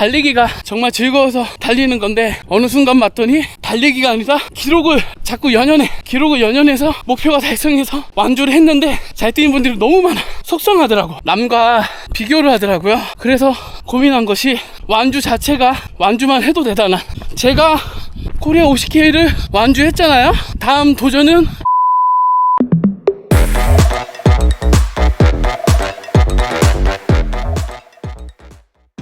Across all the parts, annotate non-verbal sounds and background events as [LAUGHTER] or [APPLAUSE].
달리기가 정말 즐거워서 달리는 건데 어느 순간 맞더니 달리기가 아니라 기록을 자꾸 연연해 기록을 연연해서 목표가 달성해서 완주를 했는데 잘 뛰는 분들이 너무 많아. 속상하더라고. 남과 비교를 하더라고요. 그래서 고민한 것이 완주 자체가 완주만 해도 대단한. 제가 코리아 50K를 완주했잖아요. 다음 도전은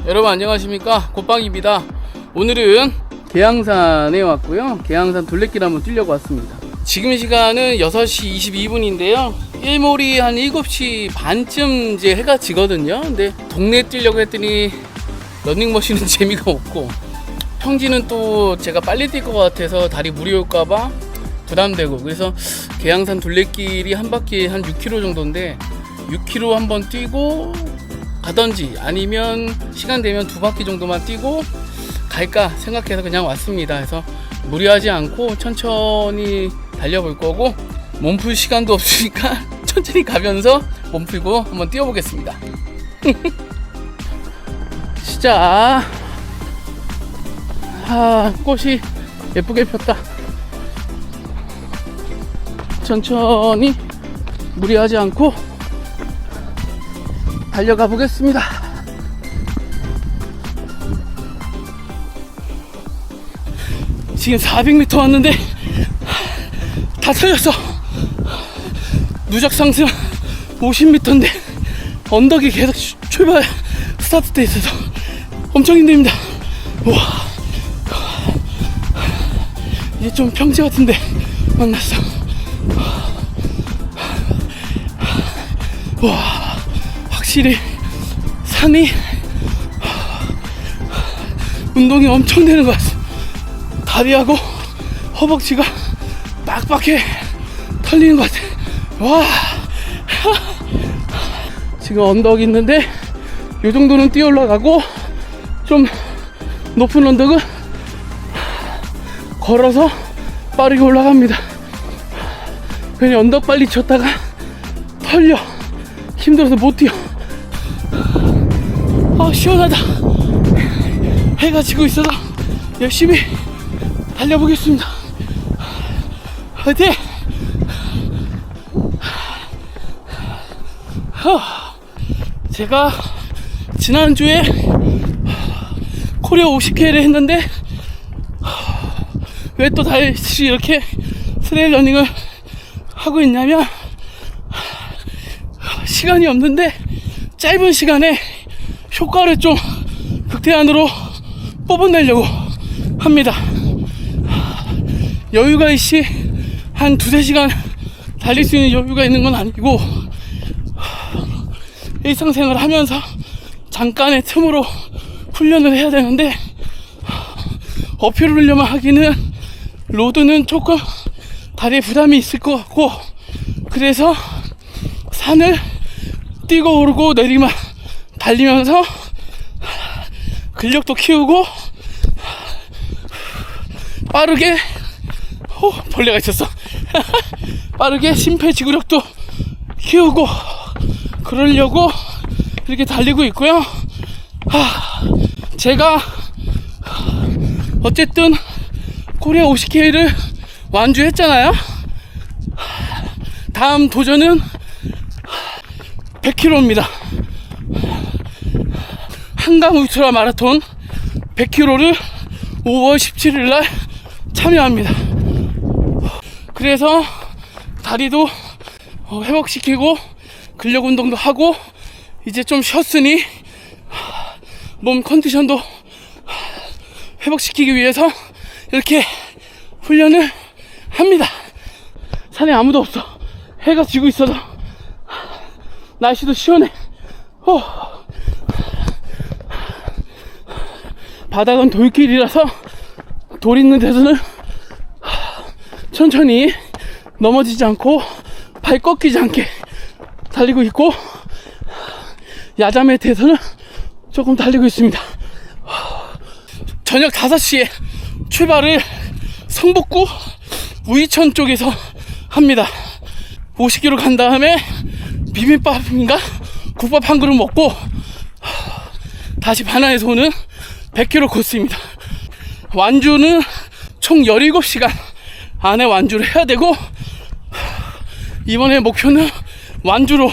여러분 안녕하십니까? 곱방입니다. 오늘은 계양산에 왔고요. 계양산 둘레길 한번 뛰려고 왔습니다. 지금 시간은 6시 22분인데요. 일몰이 한 7시 반쯤 이제 해가 지거든요. 근데 동네 뛰려고 했더니 러닝머신은 [LAUGHS] 재미가 없고 평지는 또 제가 빨리 뛸 것 같아서 다리 무리 올까봐 부담되고 그래서 계양산 둘레길이 한 바퀴 한 6km 정도인데 6km 한번 뛰고 가던지 아니면 시간 되면 두 바퀴 정도만 뛰고 갈까 생각해서 그냥 왔습니다. 그래서 무리하지 않고 천천히 달려볼 거고 몸풀 시간도 없으니까 [LAUGHS] 천천히 가면서 몸 풀고 한번 뛰어보겠습니다. [LAUGHS] 시작. 아, 꽃이 예쁘게 폈다. 천천히 무리하지 않고 달려가 보겠습니다. 지금 400m 왔는데 다 틀렸어. 누적 상승 50m인데 언덕이 계속 출- 출발 스타트 돼 있어서 엄청 힘듭니다. 와 이제 좀 평지 같은데 만났어. 와 확실히 산이 운동이 엄청 되는 것 같아. 다리하고 허벅지가 빡빡해 털리는 것 같아. 와 지금 언덕 있는데 이 정도는 뛰어 올라가고 좀 높은 언덕은 걸어서 빠르게 올라갑니다. 괜히 언덕 빨리 쳤다가 털려 힘들어서 못 뛰어. 아 시원하다. 해가 지고 있어서 열심히 달려보겠습니다. 화이팅! 하, 제가 지난주에 코리아 50K를 했는데 왜 또 다시 이렇게 트레일 러닝을 하고 있냐면 시간이 없는데 짧은 시간에 효과를 좀 극대한으로 뽑아내려고 합니다. 여유가 있이 한 두세 시간 달릴 수 있는 여유가 있는 건 아니고 일상생활을 하면서 잠깐의 틈으로 훈련을 해야 되는데 어필을 하기는 로드는 조금 다리에 부담이 있을 것 같고 그래서 산을 뛰고 오르고 내리막 달리면서 근력도 키우고 빠르게 어, 벌레가 있었어. [LAUGHS] 빠르게 심폐지구력도 키우고 그러려고 이렇게 달리고 있고요. 하, 제가 어쨌든 코리아 50K를 완주했잖아요. 다음 도전은 100km입니다 한강 울트라 마라톤 100km를 5월 17일 날 참여합니다. 그래서 다리도 어, 회복시키고 근력 운동도 하고 이제 좀 쉬었으니 몸 컨디션도 회복시키기 위해서 이렇게 훈련을 합니다. 산에 아무도 없어. 해가 지고 있어서 날씨도 시원해. 어. 바닥은 돌길이라서 돌 있는 데서는 천천히 넘어지지 않고 발 꺾이지 않게 달리고 있고 야자매 대에서는 조금 달리고 있습니다. 저녁 5시에 출발을 성북구 우이천 쪽에서 합니다. 50km 간 다음에 비빔밥인가 국밥 한 그릇 먹고 다시 반환에서 오는 100km 코스입니다. 완주는 총 17시간 안에 완주를 해야 되고 이번에 목표는 완주로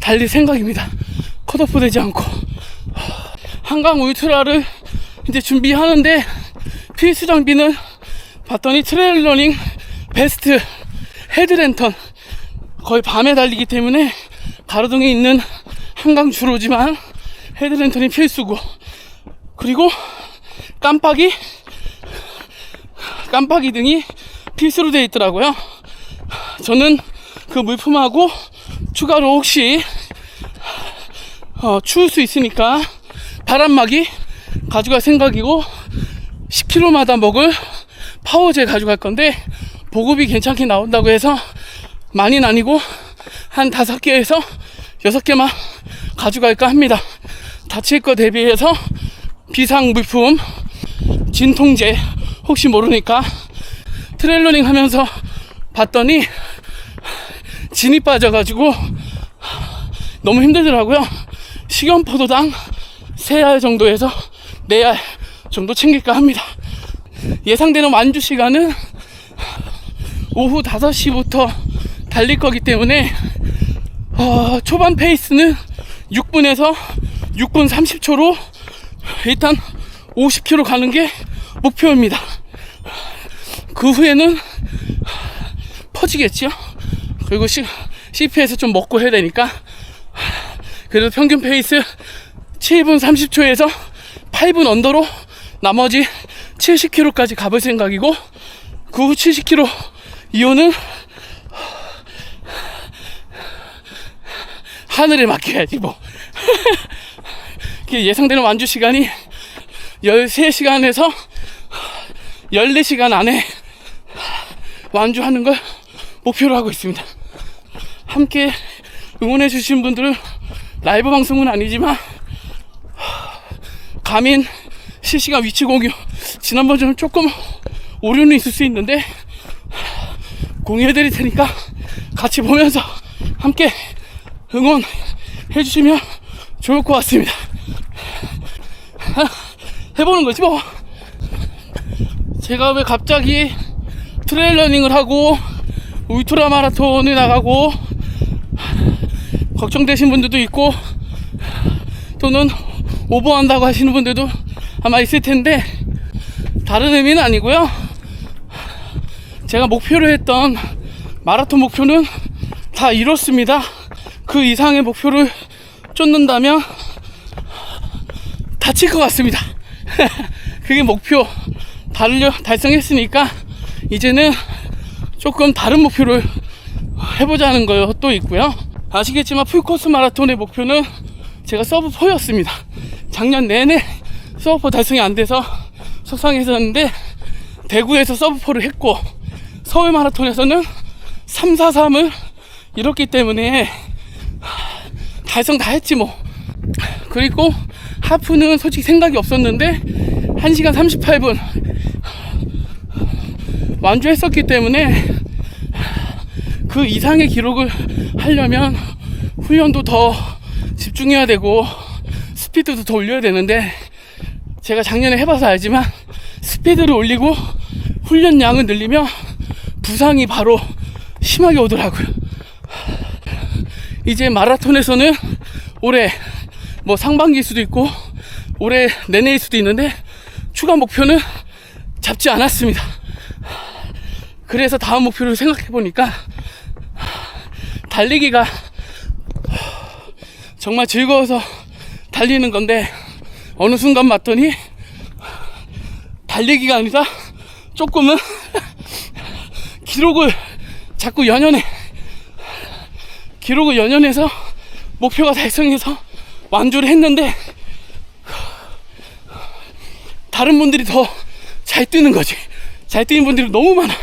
달릴 생각입니다. 컷오프 되지 않고 한강 울트라를 이제 준비하는데 필수 장비는 봤더니 트레일 러닝 베스트 헤드랜턴 거의 밤에 달리기 때문에 가로등에 있는 한강 주로지만 헤드랜턴이 필수고 그리고 깜빡이 깜빡이 등이 필수로 되어 있더라고요. 저는 그 물품하고 추가로 혹시 어, 추울 수 있으니까 바람막이 가져갈 생각이고 10km마다 먹을 파워제 가져갈 건데 보급이 괜찮게 나온다고 해서 많이는 아니고 한 다섯 개에서 여섯 개만 가져갈까 합니다. 다칠 거 대비해서 비상 물품 진통제 혹시 모르니까 트레일러닝 하면서 봤더니 진이 빠져가지고 너무 힘들더라고요. 식용포도당 세알 정도에서 네알 정도 챙길까 합니다. 예상되는 완주 시간은 오후 5시부터 달릴 거기 때문에 어, 초반 페이스는 6분에서 6분 30초로 일단 50km 가는 게 목표입니다. 그 후에는 퍼지겠죠. 그리고 시, CP에서 좀 먹고 해야 되니까 그래도 평균 페이스 7분 30초에서 8분 언더로 나머지 70km까지 가볼 생각이고 그 후 70km 이후는 하늘에 맡겨야지 뭐 [LAUGHS] 예상되는 완주 시간이 13시간에서 14시간 안에 완주하는 걸 목표로 하고 있습니다. 함께 응원해 주신 분들은 라이브 방송은 아니지만 가민 실시간 위치 공유 지난번처럼 조금 오류는 있을 수 있는데 공유해 드릴 테니까 같이 보면서 함께 응원해 주시면 좋을 것 같습니다. [LAUGHS] 해보는 거지 뭐. 제가 왜 갑자기 트레일러닝을 하고 울트라 마라톤을 나가고 걱정되신 분들도 있고 또는 오버한다고 하시는 분들도 아마 있을 텐데 다른 의미는 아니고요. 제가 목표로 했던 마라톤 목표는 다 이뤘습니다. 그 이상의 목표를 쫓는다면 다칠 것 같습니다. [LAUGHS] 그게 목표 달려 달성했으니까 이제는 조금 다른 목표를 해보자는 것도 있고요. 아시겠지만 풀코스 마라톤의 목표는 제가 서브 4였습니다. 작년 내내 서브 4 달성이 안 돼서 속상했었는데 대구에서 서브 4를 했고 서울 마라톤에서는 3, 4, 3을 이뤘기 때문에 달성 다 했지 뭐. 그리고 하프는 솔직히 생각이 없었는데 1시간 38분 완주했었기 때문에 그 이상의 기록을 하려면 훈련도 더 집중해야 되고 스피드도 더 올려야 되는데 제가 작년에 해봐서 알지만 스피드를 올리고 훈련량을 늘리면 부상이 바로 심하게 오더라고요. 이제 마라톤에서는 올해 뭐 상반기일 수도 있고 올해 내내일 수도 있는데 추가 목표는 잡지 않았습니다. 그래서 다음 목표를 생각해 보니까 달리기가 정말 즐거워서 달리는 건데 어느 순간 맞더니 달리기가 아니라 조금은 [LAUGHS] 기록을 자꾸 연연해 기록을 연연해서 목표가 달성해서 완주를 했는데 다른 분들이 더 잘 뛰는 거지. 잘 뛰는 분들이 너무 많아.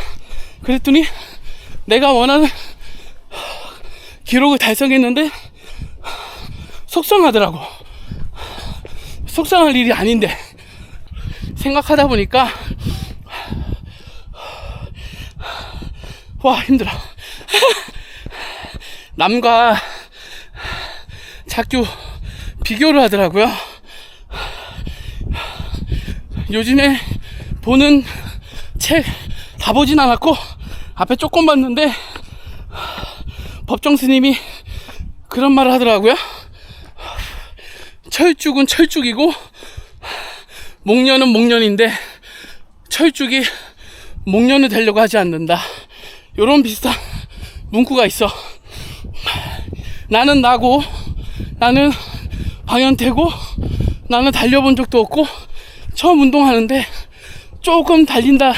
그랬더니 내가 원하는 기록을 달성했는데 속상하더라고. 속상할 일이 아닌데 생각하다 보니까 와 힘들어. [LAUGHS] 남과 자꾸 비교를 하더라고요 요즘에 보는 책 다 보진 않았고 앞에 조금 봤는데 법정 스님이 그런 말을 하더라고요. 철쭉은 철쭉이고 목련은 목련인데 철쭉이 목련을 되려고 하지 않는다. 요런 비슷한 문구가 있어. 나는 나고 나는 방연태고 나는 달려본 적도 없고 처음 운동하는데 조금 달린다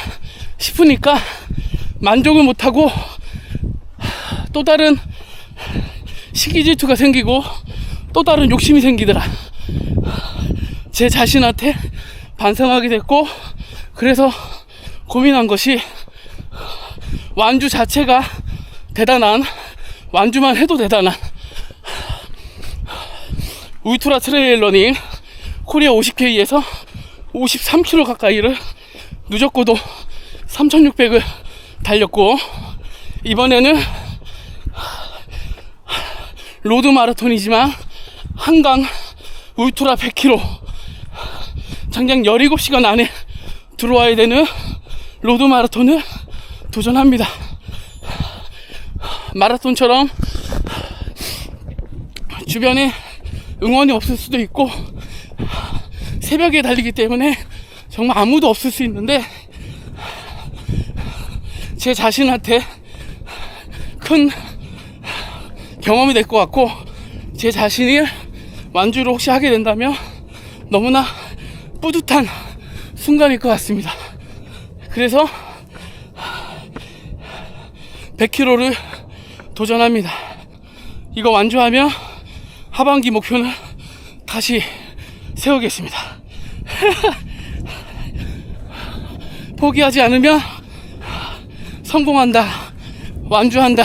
싶으니까 만족을 못하고 또 다른 시기 질투가 생기고 또 다른 욕심이 생기더라. 제 자신한테 반성하게 됐고 그래서 고민한 것이 완주 자체가 대단한 완주만 해도 대단한 울트라 트레일 러닝 코리아 50K에서 53km 가까이를 누적고도 3600을 달렸고 이번에는 로드 마라톤이지만 한강 울트라 100km 장장 17시간 안에 들어와야 되는 로드 마라톤을 도전합니다. 마라톤처럼 주변에 응원이 없을 수도 있고 새벽에 달리기 때문에 정말 아무도 없을 수 있는데 제 자신한테 큰 경험이 될 것 같고 제 자신이 완주를 혹시 하게 된다면 너무나 뿌듯한 순간일 것 같습니다. 그래서 100km를 도전합니다. 이거 완주하면 하반기 목표는 다시 세우겠습니다. [LAUGHS] 포기하지 않으면 성공한다. 완주한다.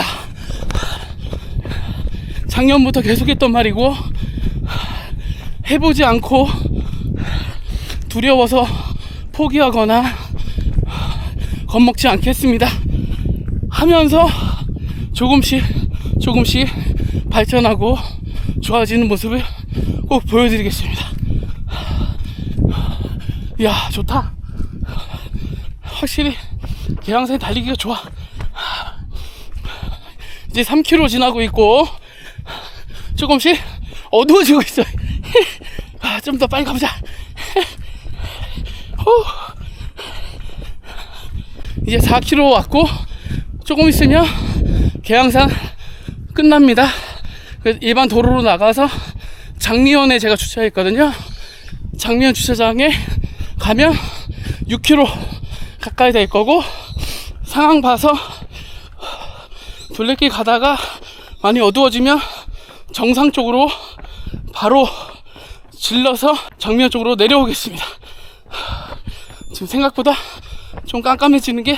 작년부터 계속했던 말이고 해보지 않고 두려워서 포기하거나 겁먹지 않겠습니다. 하면서 조금씩 조금씩 발전하고 좋아지는 모습을 꼭 보여드리겠습니다. 이야 좋다. 확실히 계양산에 달리기가 좋아. 이제 3km 지나고 있고 조금씩 어두워지고 있어. 아, 좀더 빨리 가보자. 후. 이제 4km 왔고 조금 있으면 계양산 끝납니다. 그래서 일반 도로로 나가서 장미원에 제가 주차했거든요. 장미원 주차장에 가면 6km 가까이 될 거고 상황 봐서 둘레길 가다가 많이 어두워지면 정상 쪽으로 바로 질러서 정면 쪽으로 내려오겠습니다. 지금 생각보다 좀 깜깜해지는 게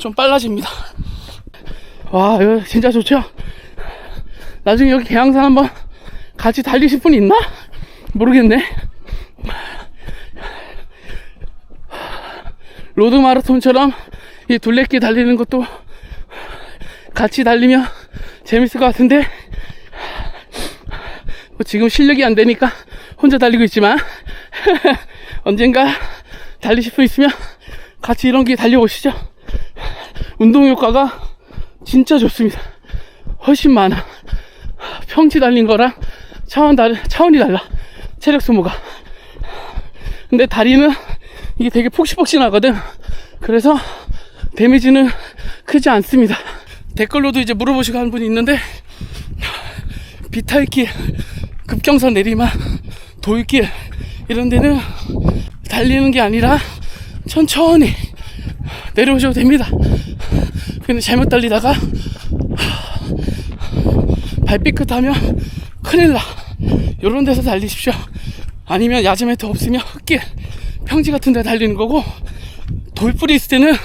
좀 빨라집니다. 와, 이거 진짜 좋죠? 나중에 여기 계양산 한번 같이 달리실 분 있나? 모르겠네. 로드 마라톤처럼 이 둘레길 달리는 것도 같이 달리면 재밌을 것 같은데 뭐 지금 실력이 안 되니까 혼자 달리고 있지만 [LAUGHS] 언젠가 달리실 분 있으면 같이 이런 길 달려보시죠. 운동 효과가 진짜 좋습니다. 훨씬 많아. 평지 달린 거랑 차원 달, 차원이 달라. 체력 소모가. 근데 다리는 이게 되게 폭신폭신하거든. 그래서 데미지는 크지 않습니다. 댓글로도 이제 물어보시고 하는 분이 있는데 비탈길, 급경사 내리막, 돌길 이런 데는 달리는 게 아니라 천천히 내려오셔도 됩니다. 근데 잘못 달리다가 발삐끗 하면 큰일 나. 요런 데서 달리십시오. 아니면 야자매트 없으면 흙길, 평지 같은 데 달리는 거고 돌뿌리 있을 때는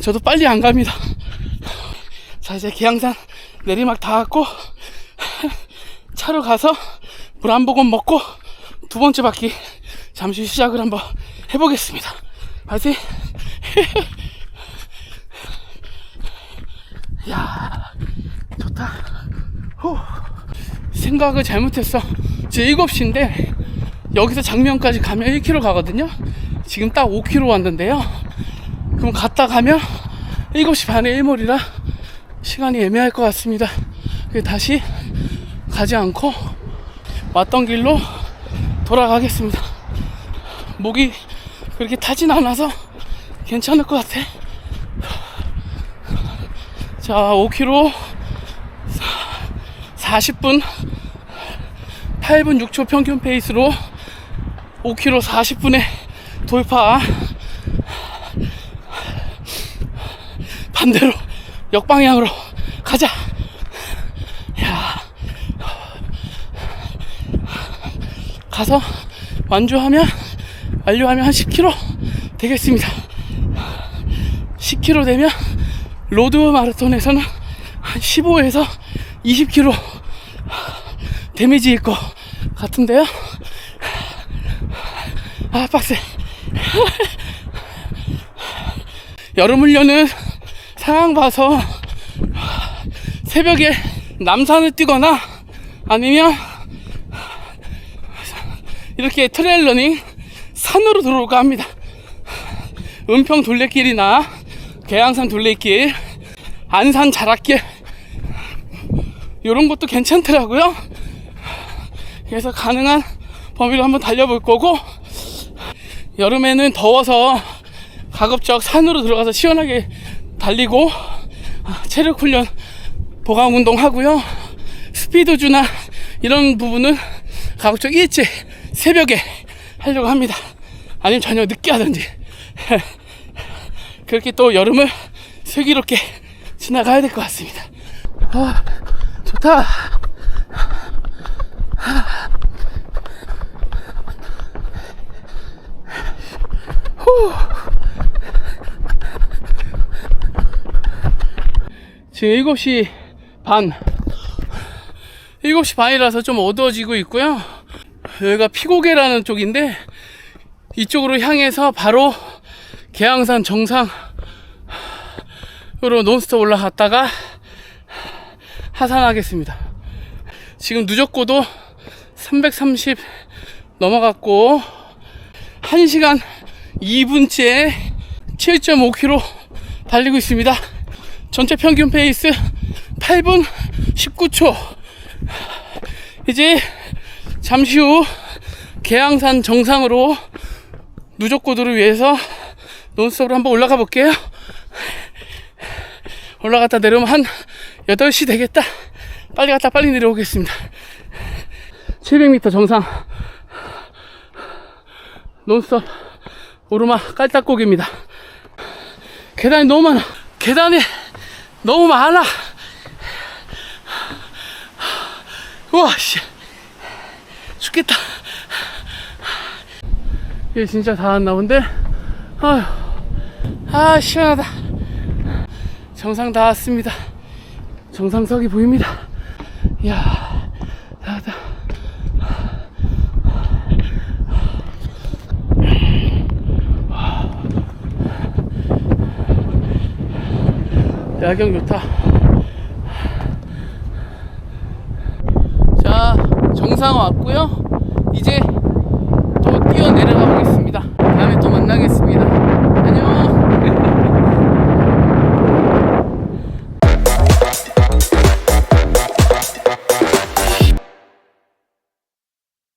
저도 빨리 안 갑니다. 자, 이제 기양산 내리막 다 왔고 차로 가서 물 한 모금 먹고 두 번째 바퀴 잠시 시작을 한번 해보겠습니다. 파이팅! [LAUGHS] 야 좋다. 후. 생각을 잘못했어. 지금 7시인데 여기서 장면까지 가면 1km 가거든요. 지금 딱 5km 왔는데요. 그럼 갔다 가면 7시 반에 일몰이라 시간이 애매할 것 같습니다. 다시 가지 않고 왔던 길로 돌아가겠습니다. 목이 그렇게 타진 않아서 괜찮을 것 같아. 자, 5km 40분 8분 6초 평균 페이스로 5km 40분에 돌파. 반대로 역방향으로 가자. 야. 가서 완주하면 완료하면 한 10km 되겠습니다. 10km 되면 로드 마라톤에서는 한 15에서 20km 데미지일 것 같은데요. 아 빡세. 여름 훈련은 상황 봐서 새벽에 남산을 뛰거나 아니면 이렇게 트레일 러닝 산으로 들어올까 합니다. 은평 둘레길이나 계양산 둘레길, 안산 자락길 이런 것도 괜찮더라고요. 그래서 가능한 범위로 한번 달려볼 거고 여름에는 더워서 가급적 산으로 들어가서 시원하게 달리고 아, 체력 훈련 보강 운동 하고요. 스피드주나 이런 부분은 가급적 일찍 새벽에 하려고 합니다. 아니면 저녁 늦게 하든지 [LAUGHS] 그렇게 또 여름을 슬기롭게 지나가야 될 것 같습니다. 아, 좋다. 지금 7시 반. 7시 반이라서 좀 어두워지고 있고요. 여기가 피고개라는 쪽인데 이쪽으로 향해서 바로 계양산 정상으로 논스톱 올라갔다가 하산하겠습니다. 지금 누적고도 330 넘어갔고 1시간 2분째 7.5km 달리고 있습니다. 전체 평균 페이스 8분 19초. 이제 잠시 후 계양산 정상으로 누적고도를 위해서 논스톱으로 한번 올라가 볼게요. 올라갔다 내려오면 한 8시 되겠다. 빨리 갔다 빨리 내려오겠습니다. 700m 정상. 논스톱 오르막 깔딱고기입니다. 계단이 너무 많아. 계단이 너무 많아. 우와, 씨. 죽겠다. 이게 진짜 다 왔나 본데? 아휴, 아, 시원하다. 정상 다 왔습니다. 정상석이 보입니다. 이야, 다 왔다. 야경 좋다. 자, 정상 왔고요.